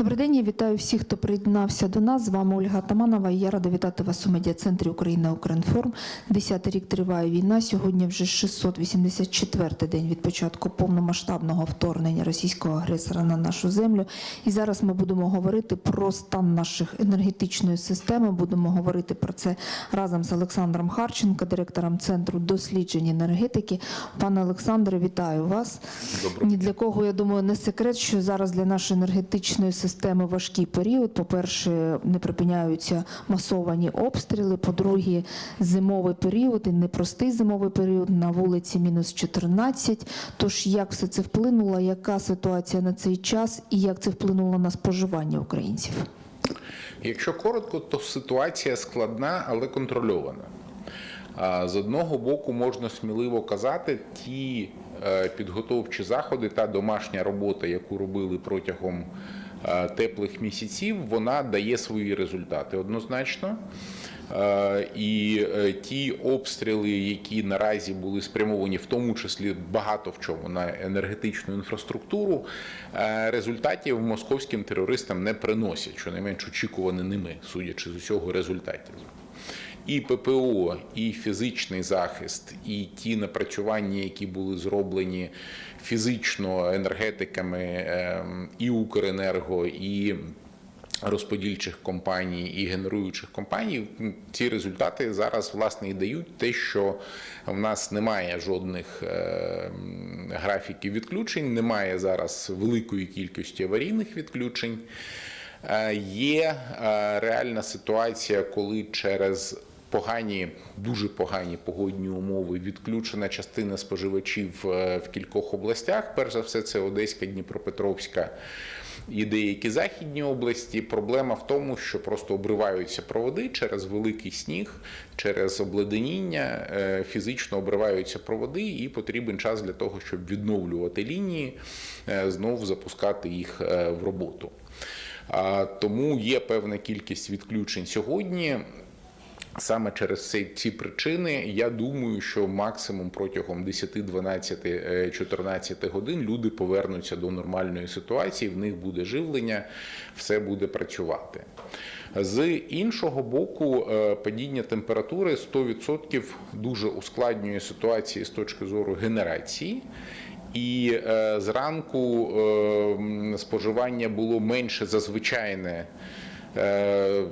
Добрий день, я вітаю всіх, хто приєднався до нас. З вами Ольга Таманова. і Я рада вітати вас у медіа-центрі Україна Укрінформ. Десятий рік триває війна. Сьогодні вже 684-й день від початку повномасштабного вторгнення російського агресора на нашу землю. І зараз ми будемо говорити про стан наших енергетичної системи. Будемо говорити про це разом з Олександром Харченко, директором центру досліджень енергетики. Пане Олександре, вітаю вас. Доброго Ні для кого, я думаю, не секрет, що зараз для нашої енергетичної системи важкий період. По-перше, не припиняються масовані обстріли. По-друге, зимовий період і непростий зимовий період на вулиці мінус 14. Тож як все це вплинуло, яка ситуація на цей час і як це вплинуло на споживання українців? Якщо коротко, то ситуація складна, але контрольована. З одного боку, можна сміливо казати, ті е, підготовчі заходи та домашня робота, яку робили протягом теплих місяців, вона дає свої результати однозначно. Е, І е, ті обстріли, які наразі були спрямовані, в тому числі багато в чому на енергетичну інфраструктуру, е, результатів московським терористам не приносять, що очікувані ними, судячи з усього результатів. І ППО, і фізичний захист, і ті напрацювання, які були зроблені фізично енергетиками ем, і Укренерго, і розподільчих компаній і генеруючих компаній, ці результати зараз власне і дають те, що в нас немає жодних е, графіків відключень, немає зараз великої кількості аварійних відключень. Е, Є е, реальна ситуація, коли через погані, дуже погані погодні умови відключена частина споживачів е, в кількох областях. Перш за все, це Одеська, Дніпропетровська і деякі західні області. Проблема в тому, що просто обриваються проводи через великий сніг, через обледеніння, е, фізично обриваються проводи, і потрібен час для того, щоб відновлювати лінії, е, знову запускати їх в роботу. Тому є певна кількість відключень сьогодні. Саме через ці, ці причини я думаю, що максимум протягом 10, 12, е, 14 годин люди повернуться до нормальної ситуації, в них буде живлення, все буде працювати. З іншого боку, е, падіння температури 100% дуже ускладнює ситуацію з точки зору генерації. І е, зранку е, споживання було менше за звичайне. Е,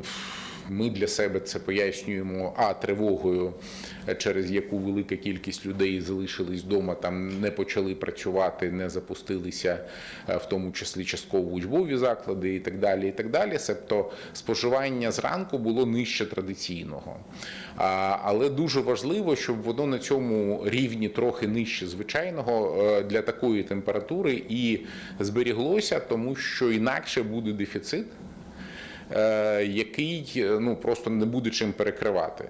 ми для себе це пояснюємо а тривогою, е, через яку велика кількість людей залишились вдома, там не почали працювати, не запустилися, е, в тому числі частково учбові заклади і так далі. І так далі. Себто споживання зранку було нижче традиційного. Але дуже важливо, щоб воно на цьому рівні трохи нижче звичайного е, для такої температури і зберіглося, тому що інакше буде дефіцит який е, ну просто не буде чим перекривати.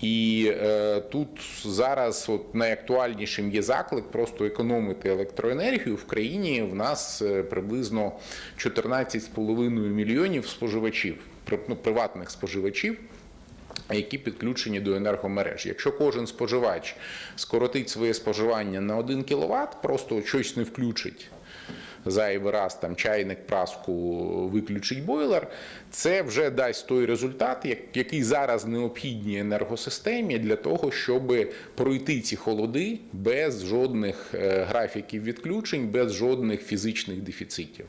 І е, тут зараз от найактуальнішим є заклик просто економити електроенергію в країні. В нас е, приблизно 14,5 мільйонів споживачів, ну, приватних споживачів. Які підключені до енергомереж. Якщо кожен споживач скоротить своє споживання на 1 кВт, просто щось не включить зайвий раз там чайник, праску виключить бойлер, це вже дасть той результат, який зараз необхідні енергосистемі для того, щоб пройти ці холоди без жодних е, графіків відключень, без жодних фізичних дефіцитів.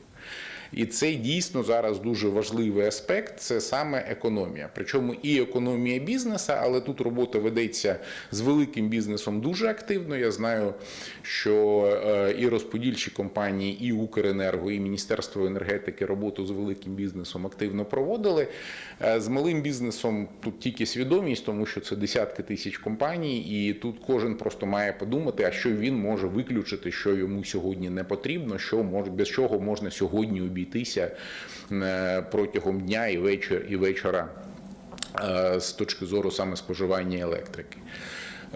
І це дійсно зараз дуже важливий аспект це саме економія. Причому і економія бізнесу, але тут робота ведеться з великим бізнесом дуже активно. Я знаю, що е, і розподільчі компанії, і Укренерго, і Міністерство енергетики роботу з великим бізнесом активно проводили. Е, З малим бізнесом тут тільки свідомість, тому що це десятки тисяч компаній, і тут кожен просто має подумати, а що він може виключити, що йому сьогодні не потрібно, що може без чого можна сьогодні обійтися е, протягом дня і вечір і вечора е, з точки зору саме споживання електрики.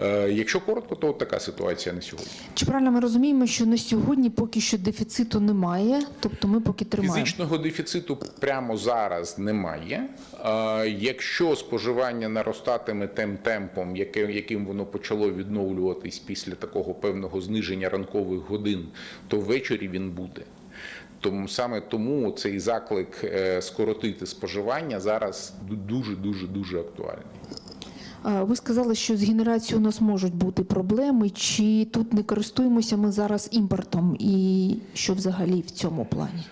Е, Якщо коротко, то от така ситуація на сьогодні. Чи правильно ми розуміємо, що на сьогодні поки що дефіциту немає, тобто ми поки тримаємо? Фізичного дефіциту прямо зараз немає. Якщо споживання наростатиме тим темпом, яким воно почало відновлюватись після такого певного зниження ранкових годин, то ввечері він буде. Тому саме тому цей заклик е, скоротити споживання зараз дуже дуже дуже актуальний. Ви сказали, що з генерацією у нас можуть бути проблеми, чи тут не користуємося ми зараз імпортом, і що взагалі в цьому плані?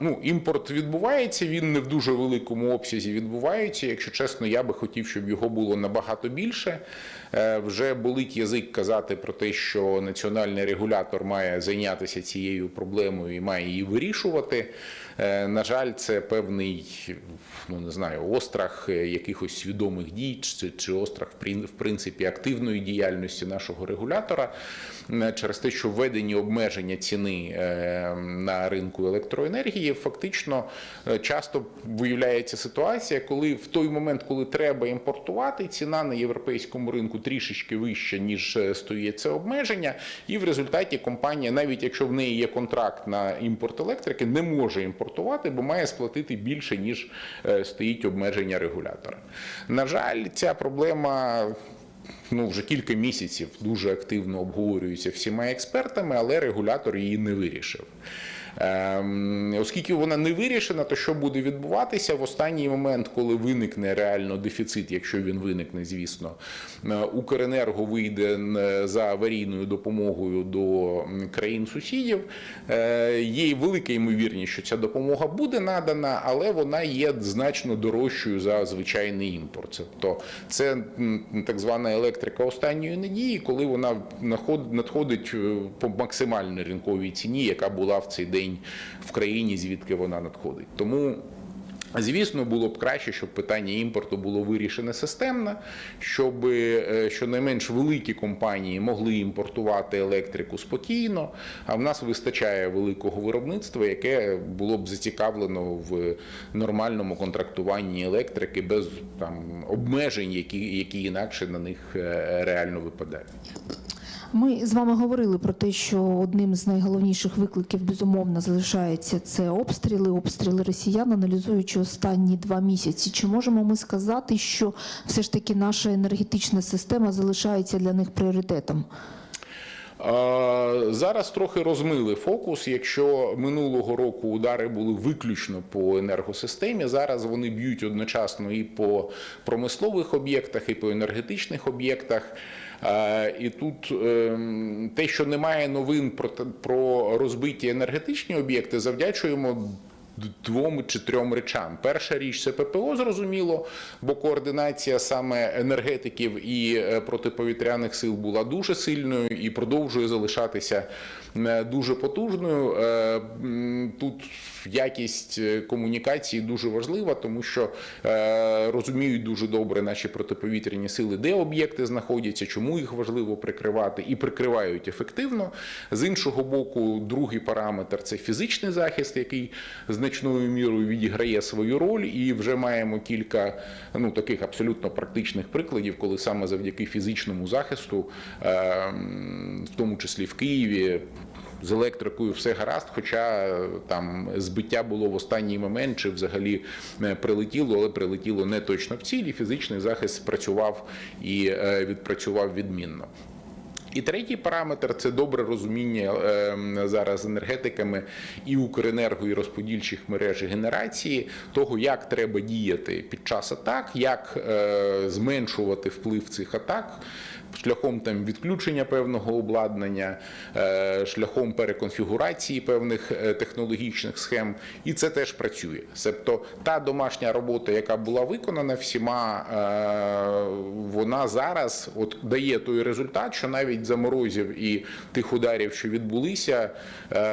Ну, імпорт відбувається, він не в дуже великому обсязі відбувається. Якщо чесно, я би хотів, щоб його було набагато більше. Е, Вже болить язик казати про те, що національний регулятор має зайнятися цією проблемою і має її вирішувати. Е, На жаль, це певний, ну не знаю, острах якихось свідомих дій, чи, острах в принципі активної діяльності нашого регулятора. Е, через те, що введені обмеження ціни е, на ринку електроенергії, фактично часто виявляється ситуація, коли в той момент, коли треба імпортувати, ціна на європейському ринку трішечки вища, ніж стоїть це обмеження, і в результаті компанія, навіть якщо в неї є контракт на імпорт електрики, не може імпортувати, бо має сплатити більше, ніж е, стоїть обмеження регулятора. На жаль, ця проблема ну, вже кілька місяців дуже активно обговорюється всіма експертами, але регулятор її не вирішив. Ем, Оскільки вона не вирішена, то що буде відбуватися в останній момент, коли виникне реально дефіцит, якщо він виникне, звісно, е, Укренерго вийде за аварійною допомогою до країн сусідів. Е, Є велика ймовірність, що ця допомога буде надана, але вона є значно дорожчою за звичайний імпорт. Тобто це так звана електрика останньої надії, коли вона надходить е, по максимальній ринковій ціні, яка була в цей день в країні, звідки вона надходить. Тому Звісно, було б краще, щоб питання імпорту було вирішене системно, щоб е, щонайменш великі компанії могли імпортувати електрику спокійно. А в нас вистачає великого виробництва, яке було б зацікавлено в нормальному контрактуванні електрики без там обмежень, які, які інакше на них е, реально випадають. Ми з вами говорили про те, що одним з найголовніших викликів безумовно залишається це обстріли, обстріли росіян, аналізуючи останні два місяці. Чи можемо ми сказати, що все ж таки наша енергетична система залишається для них пріоритетом? Зараз трохи розмили фокус. Якщо минулого року удари були виключно по енергосистемі, зараз вони б'ють одночасно і по промислових об'єктах, і по енергетичних об'єктах. І тут ем, те, що немає новин про розбиті енергетичні об'єкти, завдячуємо двом чи трьом речам. Перша річ це ППО, зрозуміло, бо координація саме енергетиків і е, протиповітряних сил була дуже сильною і продовжує залишатися е, дуже потужною. Е, Тут якість комунікації дуже важлива, тому що розуміють дуже добре наші протиповітряні сили, де об'єкти знаходяться, чому їх важливо прикривати, і прикривають ефективно. З іншого боку, другий параметр це фізичний захист, який значною мірою відіграє свою роль, і вже маємо кілька ну таких абсолютно практичних прикладів, коли саме завдяки фізичному захисту, е, в тому числі в Києві. З електрикою все гаразд, хоча е, там збиття було в останній момент, чи взагалі е, прилетіло, але прилетіло не точно в ціль, і фізичний захист спрацював і е, відпрацював відмінно. І третій параметр це добре розуміння е, зараз енергетиками і Укренерго, і розподільчих мереж і генерації того, як треба діяти під час атак, як е, зменшувати вплив цих атак. Шляхом там відключення певного обладнання, е, шляхом переконфігурації певних е, технологічних схем, і це теж працює. Тобто та домашня робота, яка була виконана всіма, е, вона зараз от дає той результат, що навіть за морозів і тих ударів, що відбулися,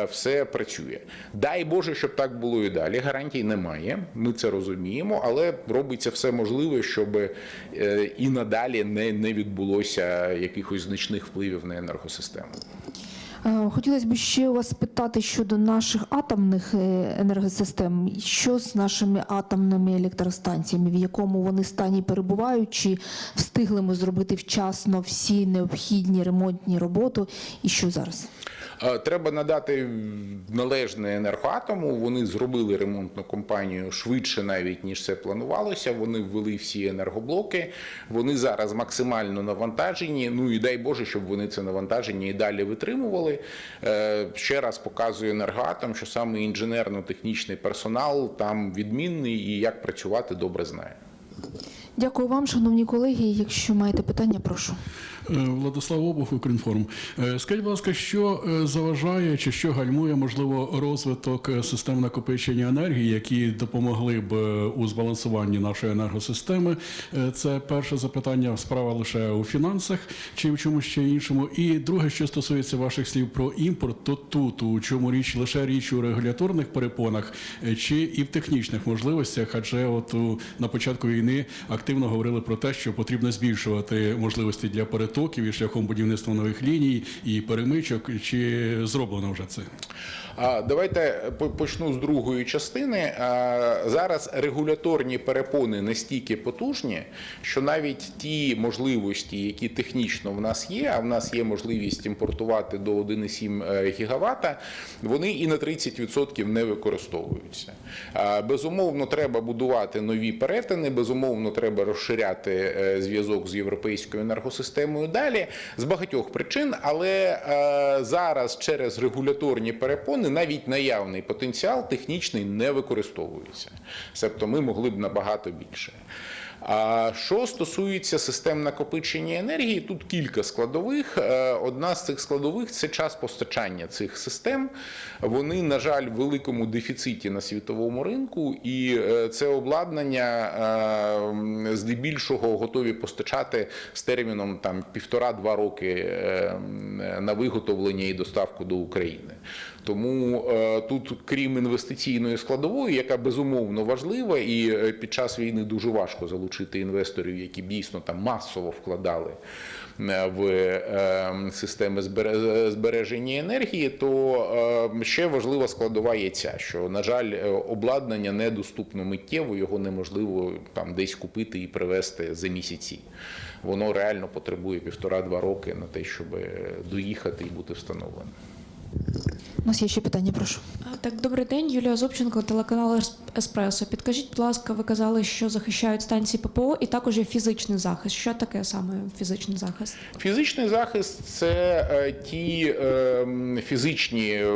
все працює. Дай Боже, щоб так було і далі. Гарантій немає. Ми це розуміємо, але робиться все можливе, щоб і надалі не, не відбулося якихось значних впливів на енергосистему. Е, Хотілося б ще у вас спитати щодо наших атомних е, енергосистем. Що з нашими атомними електростанціями, в якому вони стані перебувають? Чи встигли ми зробити вчасно всі необхідні ремонтні роботи? І що зараз? Е, Треба надати належне енергоатому. Вони зробили ремонтну кампанію швидше, навіть ніж це планувалося. Вони ввели всі енергоблоки. Вони зараз максимально навантажені. Ну і дай Боже, щоб вони це навантаження і далі витримували. Е, Ще раз показує енергоатом, що саме інженерно-технічний персонал там відмінний і як працювати добре знає. Дякую вам, шановні колеги. Якщо маєте питання, прошу. Е, Владислав Обух, Укрінформ. Е, Скажіть, будь ласка, що е, заважає чи що гальмує можливо розвиток систем накопичення енергії, які допомогли б у збалансуванні нашої енергосистеми? Це перше запитання. Справа лише у фінансах чи в чомусь ще іншому. І друге, що стосується ваших слів про імпорт, то тут у чому річ лише річ у регуляторних перепонах чи і в технічних можливостях? Адже от у, на початку війни активно говорили про те, що потрібно збільшувати можливості для перетоків і шляхом будівництва нових ліній і перемичок. Чи зроблено вже це? Давайте по- почну з другої частини. Зараз регуляторні перепони настільки потужні, що навіть ті можливості, які технічно в нас є, а в нас є можливість імпортувати до 1,7 гігавата, вони і на 30% не використовуються. Безумовно, треба будувати нові перетини, безумовно, треба розширяти е, зв'язок з європейською енергосистемою далі з багатьох причин, але е, зараз через регуляторні перепони навіть наявний потенціал технічний не використовується. Тобто ми могли б набагато більше. А що стосується систем накопичення енергії, тут кілька складових. Е, Одна з цих складових це час постачання цих систем. Вони, на жаль, в великому дефіциті на світовому ринку, і е, це обладнання е, здебільшого готові постачати з терміном там півтора-два роки на виготовлення і доставку до України. Тому е, тут, крім інвестиційної складової, яка безумовно важлива, і е, під час війни дуже важко залучити інвесторів, які дійсно там масово вкладали е, в системи збере- збереження енергії, то ще важлива складова є ця, що на жаль, обладнання недоступно миттєво, його неможливо там десь купити і привезти за місяці. Воно реально потребує півтора-два роки на те, щоб доїхати і бути встановленим. У нас є ще питання, прошу. Так, добрий день, Юлія Зубченко, телеканал Еспресо. Підкажіть, будь ласка, ви казали, що захищають станції ППО і також є фізичний захист. Що таке саме фізичний захист? Фізичний захист це е, ті е, фізичні е,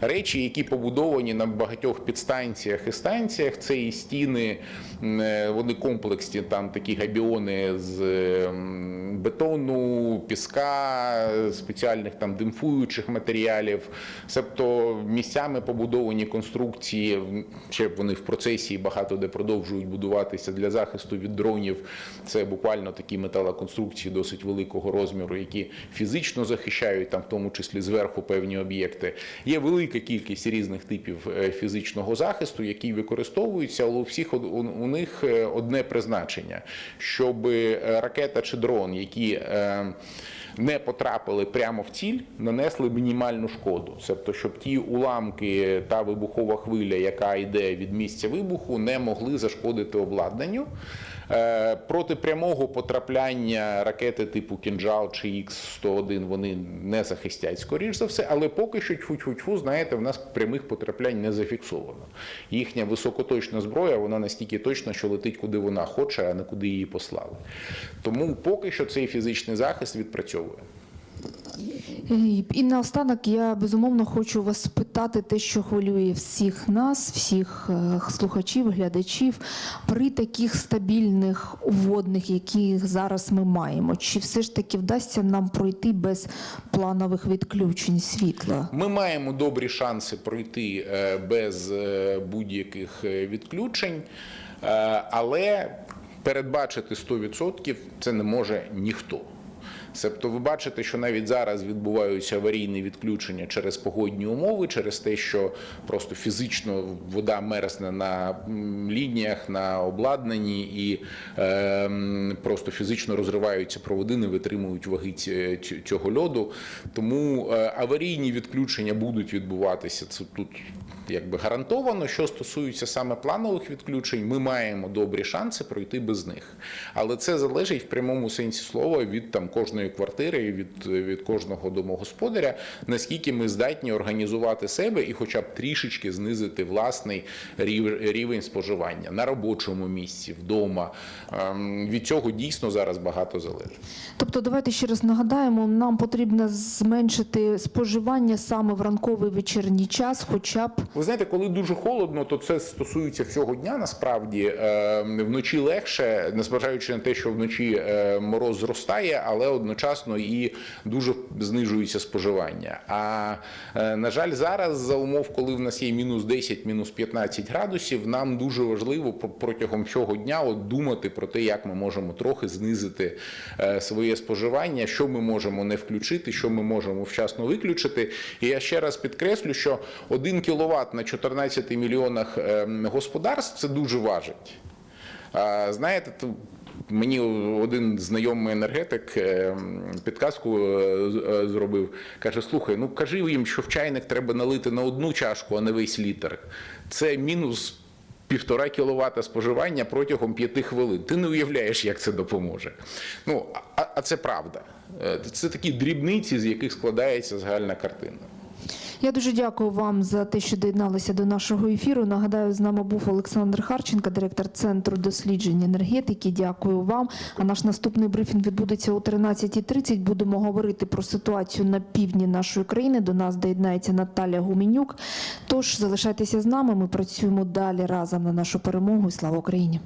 речі, які побудовані на багатьох підстанціях і станціях. Це і стіни, е, вони комплексні, там такі габіони з е, м, бетону, піска, спеціальних там димфуючих матеріалів. Тобто місцями побудовані конструкції, ще вони в процесі багато де продовжують будуватися для захисту від дронів. Це буквально такі металоконструкції досить великого розміру, які фізично захищають там, в тому числі зверху певні об'єкти. Є велика кількість різних типів е, фізичного захисту, які використовуються, але у всіх у, у них е, одне призначення, щоб е, ракета чи дрон, які е, не потрапили прямо в ціль, нанесли мінімальну шкоду. Тобто, щоб ті уламки та вибухова хвиля, яка йде від місця вибуху, не могли зашкодити обладнанню. Е, Проти прямого потрапляння ракети типу Кінжал чи Х-101 вони не захистять, скоріш за все, але поки що тьфу-тьфу-тьфу, знаєте, в нас прямих потраплянь не зафіксовано. Їхня високоточна зброя, вона настільки точна, що летить куди вона хоче, а не куди її послали. Тому поки що цей фізичний захист відпрацьовує. Е, І наостанок я безумовно хочу вас спитати те, що хвилює всіх нас, всіх е, слухачів, глядачів, при таких стабільних уводних, які зараз ми маємо. Чи все ж таки вдасться нам пройти без планових відключень світла? Ми маємо добрі шанси пройти е, без будь-яких відключень, але передбачити 100% це не може ніхто. Тобто ви бачите, що навіть зараз відбуваються аварійні відключення через погодні умови, через те, що просто фізично вода мерзне на лініях, на обладнанні і е, просто фізично розриваються проводи, не витримують ваги цього льоду. Тому е, аварійні відключення будуть відбуватися. Це тут якби гарантовано. Що стосується саме планових відключень, ми маємо добрі шанси пройти без них. Але це залежить в прямому сенсі слова від там кожної квартири, від, від кожного домогосподаря, наскільки ми здатні організувати себе і, хоча б трішечки знизити власний рів- рівень споживання на робочому місці, вдома. Ем, Від цього дійсно зараз багато залежить. Тобто, давайте ще раз нагадаємо, нам потрібно зменшити споживання саме в ранковий вечірній час, хоча б Ви знаєте, коли дуже холодно, то це стосується всього дня. Насправді Е, вночі легше, незважаючи на те, що вночі е, мороз зростає, але одночасно і дуже знижується споживання. А е, на жаль, зараз за умов, коли в нас є мінус 10, мінус 15 градусів, нам дуже важливо протягом всього дня от думати про те, як ми можемо трохи знизити е, своє споживання, що ми можемо не включити, що ми можемо вчасно виключити. І я ще раз підкреслю, що 1 кВт на 14 мільйонах е, господарств це дуже важить. Знаєте, мені один знайомий енергетик е, підказку е, е, зробив. Каже: слухай, ну кажи їм, що в чайник треба налити на одну чашку, а не весь літр. Це мінус. Півтора кіловата споживання протягом п'яти хвилин. Ти не уявляєш, як це допоможе. Ну, а, а це правда. Е, Це такі дрібниці, з яких складається загальна картина. Я дуже дякую вам за те, що доєдналися до нашого ефіру. Нагадаю, з нами був Олександр Харченко, директор Центру досліджень енергетики. Дякую вам. А наш наступний брифінг відбудеться о 13.30. Будемо говорити про ситуацію на півдні нашої країни. До нас доєднається Наталя Гуменюк. Тож залишайтеся з нами. Ми працюємо далі разом на нашу перемогу. Слава Україні!